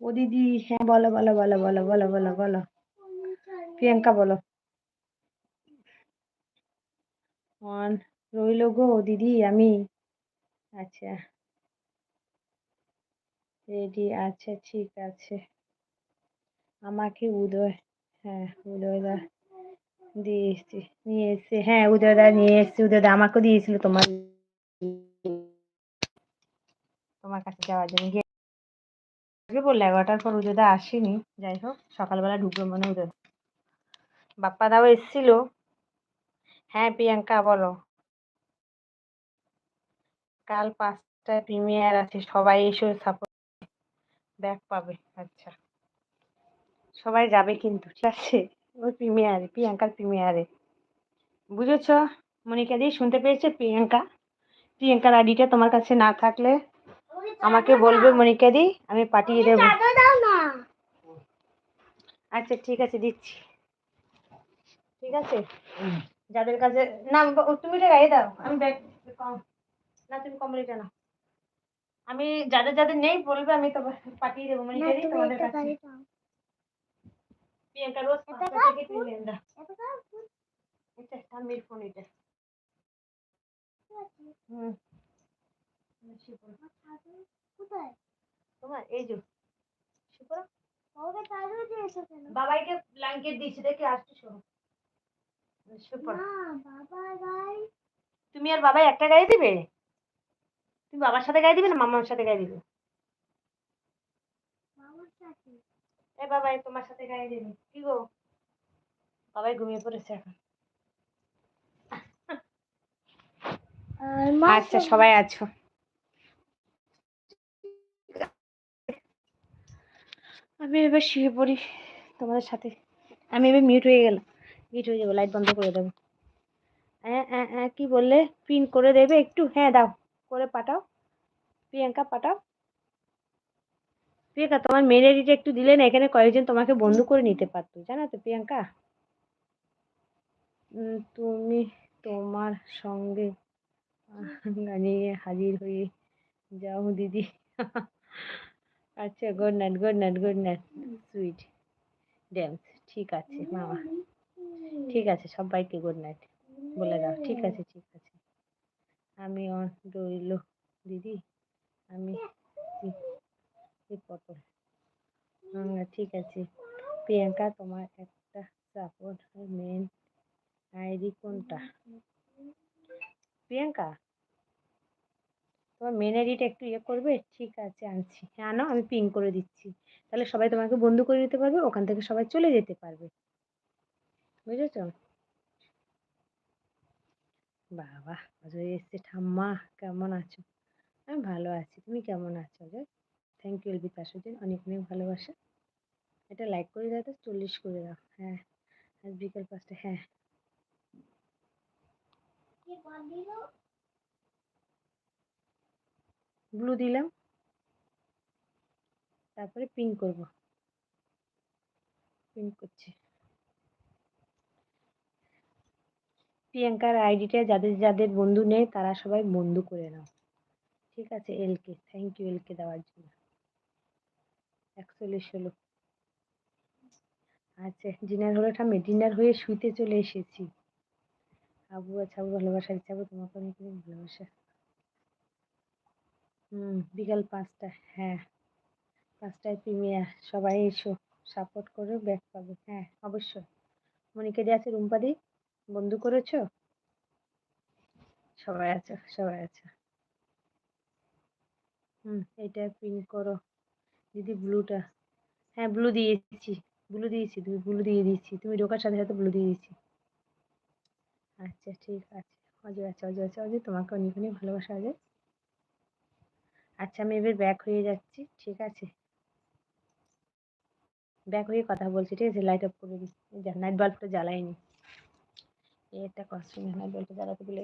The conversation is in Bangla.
ও দিদি হ্যাঁ বলো বলো বলো বলো বলো বলো বলো। প্রিয়াঙ্কা, বলো। রইল গো দিদি, আমি। আচ্ছা। রেডি আচ্ছা ঠিক আছে। আমাকে উদয় হ্যাঁ উদয়দা দিয়ে এসছি নিয়ে এসছে। হ্যাঁ উদয়দা নিয়ে এসছে, উদয়দা আমাকেও দিয়েছিল তোমার। তোমার কাছে যাওয়ার জন্য। আগে বললে এগারোটার পর উদয়দা আসেনি। যাই হোক, সকালবেলা ঢুকবে মনে উদয় বাপ্পা দাও এসছিল। হ্যাঁ প্রিয়াঙ্কা, বলো। কাল পাঁচটায় প্রিমিয়ার আছে, সবাই এসে সাপোর্ট ব্যাক পাবে আচ্ছা। সবাই যাবে কিন্তু, ঠিক আছে? ওই প্রিমিয়ারে প্রিয়াঙ্কার প্রিমিয়ারে বুঝেছ? মনিকা দি, শুনতে পেয়েছে প্রিয়াঙ্কা? প্রিয়াঙ্কার আইডিটা তোমার কাছে না থাকলে আমাকে বলবে মনিকা দি আমি পাঠিয়ে দেবো। আচ্ছা ঠিক আছে দিচ্ছি। ঠিক আছে? যাদের কাছে না তুমি এটা গায়ে দাও। আমি ব্যাগ কম না তুমি কমলিটা না আমি যাদের যাদের নেই বলবে আমি তো পাঠিয়ে দেবো মনিকা দি তোমাদের কাছে। প্রিয়াঙ্কা রোজ পাঁচটা থেকে তিন লেন্দা এটা এটা। হুম। তোমার এই যে। শিপরা বাবাইকে ব্ল্যাঙ্কেট দিয়েছি দেখে আসছি শোনো তুমি আর বাবাই একটা গাড়ি দিবে? তুমি বাবার সাথে গাড়ি দিবে না মামার সাথে গাড়ি দিবে? এ বাবাই তোমার সাথে গাড়ি দিবে। কি গো? বাবাই ঘুমিয়ে পড়েছে এখন। আচ্ছা সবাই আছো। আমি এবার শুয়ে পড়ি তোমাদের সাথে। আমি এবার মিউট হয়ে গেলাম। মিউট হয়ে যাব লাইট বন্ধ করে দেবো। হ্যাঁ হ্যাঁ হ্যাঁ কী বললে? পিন করে দেবে একটু? হ্যাঁ দাও। করে পাঠাও। প্রিয়াঙ্কা পাঠাও। প্রিয়াঙ্কা, তোমার মেন আইডিটা একটু দিলে না, এখানে কয়েকজন তোমাকে বন্ধু করে নিতে পারতো। জানো তো, প্রিয়াঙ্কা? তুমি তোমার সঙ্গে নিয়ে হাজির হয়ে যাও, দিদি। আচ্ছা good night good night good night sweet dance ঠিক আছে, মামা। ঠিক আছে, সবাইকে গুড নাইট বলে দাও। ঠিক আছে ঠিক আছে। আমি রইল, দিদি। আমি পটল। ঠিক আছে। প্রিয়াঙ্কা, তোমার একটা সাপোর্ট মেন আইডি কোনটা? প্রিয়াঙ্কা? তোমার মেন আইডিটা একটু ইয়ে করবে, ঠিক আছে, আনছি। হ্যাঁ আনো আমি পিং করে দিচ্ছি। তাহলে সবাই তোমাকে বন্ধু করে দিতে পারবে, ওখান থেকে সবাই চলে যেতে পারবে। বুঝেছ? বাবা অজয় এসছে ঠাম্মা, কেমন আছো? আমি ভালো আছি, তুমি কেমন আছো? অজয় থ্যাংক ইউ এলবি তাসুদ্দিন অনেক অনেক ভালোবাসা। এটা লাইক করে দাও তো চল্লিশ করে দাও। হ্যাঁ আজ বিকেল পাঁচটা হ্যাঁ। ব্লু দিলাম। তারপরে পিঙ্ক করব। পিঙ্ক করছি। প্রিয়াঙ্কার আইডিটা যাদের যাদের বন্ধু নেই, তারা সবাই বন্ধু করে নাও। ঠিক আছে এলকে থ্যাংক ইউ এলকে দেওয়ার জন্য। একচল্লিশ হলো। আচ্ছা ডিনার হলো ঠাম্মি ডিনার হয়ে শুইতে চলে এসেছি। আবু আচ্ছা আবু ভালোবাসা আবু তোমাকে অনেক অনেক ভালোবাসা। হুম, বিকাল পাঁচটা হ্যাঁ। পাঁচটায় প্রিমিয়ার, সবাই এসো সাপোর্ট করে ব্যাক পাবে হ্যাঁ অবশ্যই। মনিকা দি আছে রুম্পাদি বন্ধু করেছ? সবাই আছে সবাই আছে। হুম এটা পিন করো। দিদি ব্লুটা হ্যাঁ ব্লু দিয়েছি ব্লু দিয়েছি, তুমি ব্লু দিয়ে দিয়েছি, তুমি ঢোকার সাথে সাথে ব্লু দিয়ে দিয়েছি। আচ্ছা ঠিক আছে, অজয় আচ্ছা অজয় আচ্ছা অজয় তোমাকে অনেক অনেক ভালোবাসা, অজয়। আচ্ছা আমি এবার ব্যাক হয়ে যাচ্ছি, ঠিক আছে? ব্যাক হয়ে কথা বলছি, ঠিক আছে? লাইট অফ করে দিই নাইট বাল্বটা জ্বালাইনি। এই একটা কষ্ট নাইট বাল্বটা জ্বালাতে ভুলে